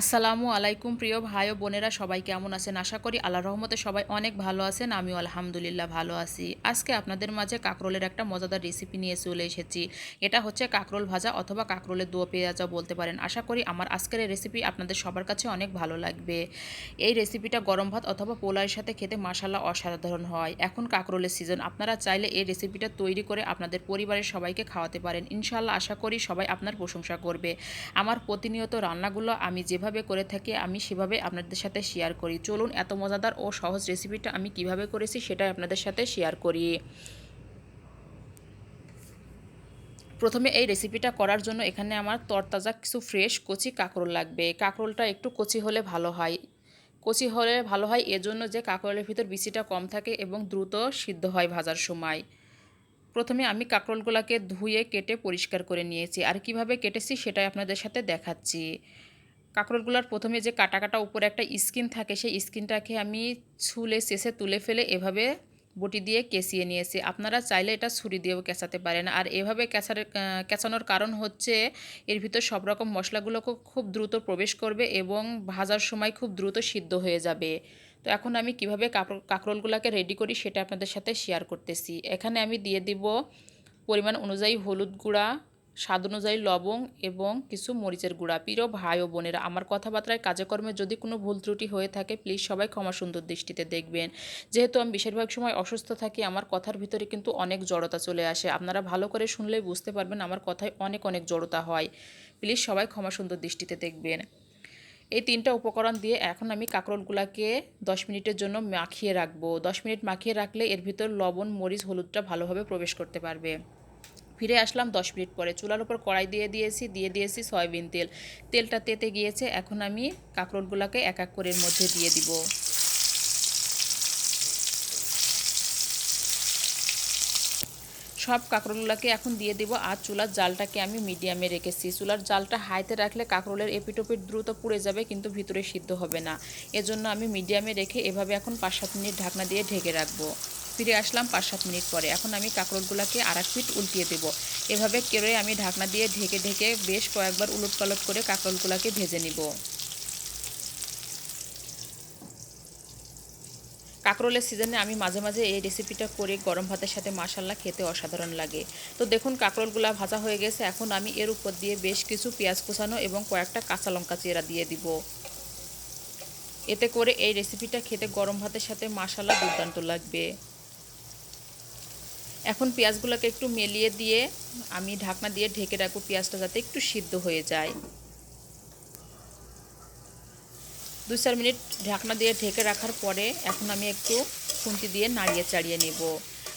আসসালামু আলাইকুম প্রিয় ভাই ও বোনেরা, সবাই কেমন আছেন? আশা করি আল্লাহ রহমতে সবাই অনেক ভালো আছেন। আমিও আলহামদুলিল্লাহ ভালো আছি। আজকে আপনাদের মাঝে কাকরোলের একটা মজাদার রেসিপি নিয়ে চলে এসেছি। এটা হচ্ছে কাকরোল ভাজা অথবা কাকরোলের দো পেঁয়াজা বলতে পারেন। আশা করি আমার আজকের এই রেসিপি আপনাদের সবার কাছে অনেক ভালো লাগবে। এই রেসিপিটা গরম ভাত অথবা পোলাওয়ের সাথে খেতে মাসাল্লাহ অসাধারণ হয়। এখন কাকরোলের সিজন আপনারা চাইলে এই রেসিপিটা তৈরি করে আপনাদের পরিবারের সবাইকে খাওয়াতে পারেন। ইনশাল্লাহ আশা করি সবাই আপনার প্রশংসা করবে। আমার প্রতিনিয়ত রান্নাগুলো আমি যেভাবে করে থাকি, আমি সেভাবে আপনাদের সাথে শেয়ার করি। চলুন এত মজাদার ও সহজ রেসিপিটা আমি কীভাবে করেছি সেটাই আপনাদের সাথে শেয়ার করি। প্রথমে এই রেসিপিটা করার জন্য এখানে আমার তরতাজা কিছু ফ্রেশ কচি কাঁকরোল লাগবে। কাঁকরোলটা একটু কচি হলে ভালো হয়। কচি হলে ভালো হয় এজন্য যে কাঁকরোলের ভিতর বিচিটা কম থাকে এবং দ্রুত সিদ্ধ হয় ভাজার সময়। প্রথমে আমি কাঁকরোলগুলোকে ধুয়ে, কেটে পরিষ্কার করে নিয়েছি। আর কীভাবে কেটেছি সেটাই আপনাদের সাথে দেখাচ্ছি। কাঁকরোলগুলোর প্রথমে যে কাটা কাটা উপরে একটা স্কিন থাকে, সেই স্কিনটাকে আমি ছুলে, শেষে তুলে ফেলে এভাবে বটি দিয়ে কেঁচিয়ে নিয়েছি। আপনারা চাইলে এটা ছুরি দিয়েও কেঁচাতে পারেন। আর এভাবে কেঁচার কেঁচানোর কারণ হচ্ছে এর ভিতর সব রকম মশলাগুলোকে খুব দ্রুত প্রবেশ করবে এবং ভাজার সময় খুব দ্রুত সিদ্ধ হয়ে যাবে। তো এখন আমি কীভাবে কাঁকরোলগুলোকে রেডি করি সেটা আপনাদের সাথে শেয়ার করতেছি। এখানে আমি দিয়ে দিব পরিমাণ অনুযায়ী হলুদ গুঁড়া স্বাদ অনুযায়ী লবং এবং কিছু মরিচের গুঁড়া। প্রিয় ভাই ও বোনেরা, আমার কথাবার্তায় কাজে কর্মে যদি কোনো ভুল ত্রুটি হয়ে থাকে প্লিজ সবাই ক্ষমা সুন্দর দৃষ্টিতে দেখবেন। যেহেতু আমি বেশিরভাগ সময় অসুস্থ থাকি, আমার কথার ভিতরে কিন্তু অনেক জড়তা চলে আসে। আপনারা ভালো করে শুনলেই বুঝতে পারবেন আমার কথায় অনেক অনেক জড়তা হয়। প্লিজ সবাই ক্ষমা সুন্দর দৃষ্টিতে দেখবেন। এই তিনটা উপকরণ দিয়ে এখন আমি কাঁকরোলগুলোকে দশ মিনিটের জন্য মাখিয়ে রাখব। দশ মিনিট মাখিয়ে রাখলে এর ভিতর লবণ, মরিচ, হলুদটা ভালোভাবে প্রবেশ করতে পারবে। ফিরে আসলাম দশ মিনিট পরে। চুলার উপর কড়াই দিয়ে দিয়েছি দিয়ে দিয়েছি সয়াবিন তেল। তেলটা তেতে গিয়েছে, এখন আমি কাঁকরোলগুলোকে এক এক করে মধ্যে দিয়ে দিব। সব কাঁকরোলগুলোকে এখন দিয়ে দিব আর চুলার জালটাকে আমি মিডিয়ামে রেখেছি। চুলার জালটা হাইতে রাখলে কাঁকরোলের এপিটোপিট দ্রুত পুড়ে যাবে, কিন্তু ভিতরে সিদ্ধ হবে না। এজন্য আমি মিডিয়ামে রেখে এভাবে এখন পাঁচ সাত মিনিট ঢাকনা দিয়ে ঢেকে রাখব। ফিরে আসলাম পাঁচ সাত মিনিট পরে। এখন আমি কাঁকরোলগুলোকে আর এক ফিট উল্টিয়ে দেবো। এভাবে কেড়ে আমি ঢাকনা দিয়ে ঢেকে ঢেকে বেশ কয়েকবার উলট পালট করে কাঁকরোলগুলোকে ভেজে নিব। কাঁকরোলের সিজনে আমি মাঝে মাঝে এই রেসিপিটা করে গরম ভাতের সাথে মাসাল্লা খেতে অসাধারণ লাগে। তো দেখুন, কাঁকরোলগুলো ভাজা হয়ে গেছে। এখন আমি এর উপর দিয়ে বেশ কিছু পেঁয়াজ কুচানো এবং কয়েকটা কাঁচা লঙ্কা চেরা দিয়ে দিব। এতে করে এই রেসিপিটা খেতে গরম ভাতের সাথে মাসাল্লা দুর্দান্ত লাগবে। এখন পেঁয়াজগুলোকে একটু মেলিয়ে দিয়ে আমি ঢাকনা দিয়ে ঢেকে রাখব পেঁয়াজটা যাতে একটু সিদ্ধ হয়ে যায়। দু চার মিনিট ঢাকনা দিয়ে ঢেকে রাখার পরে এখন আমি একটু খুন্তি দিয়ে নাড়িয়ে চাড়িয়ে নেব।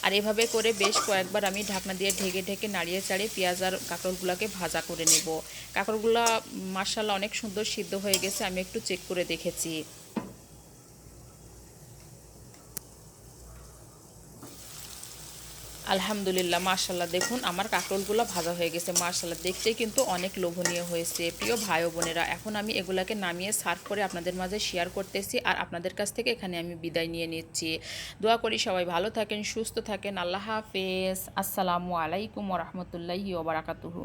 আর এভাবে করে বেশ কয়েকবার আমি ঢাকনা দিয়ে ঢেকে ঢেকে নাড়িয়ে চাড়িয়ে পেঁয়াজ আর কাঁকড়গুলোকে ভাজা করে নেব। কাঁকড়গুলো মার্শাল্লাহ অনেক সুন্দর সিদ্ধ হয়ে গেছে, আমি একটু চেক করে দেখেছি। আলহামদুলিল্লাহ মার্শাল্লাহ দেখুন, আমার কাঁকরোলগুলো ভাজা হয়ে গেছে মার্শাল্লাহ দেখতে কিন্তু অনেক লোভনীয় হয়েছে, প্রিয় ভাই বোনেরা। এখন আমি এগুলাকে নামিয়ে সার্ভ করে আপনাদের মাঝে শেয়ার করতেছি আর আপনাদের কাছ থেকে এখানে আমি বিদায় নিয়ে নিচ্ছি। দোয়া করি সবাই ভালো থাকেন, সুস্থ থাকেন। আল্লাহ হাফেজ। আসসালামু আলাইকুম রহমতুল্লাহি ওবরাকাতুহু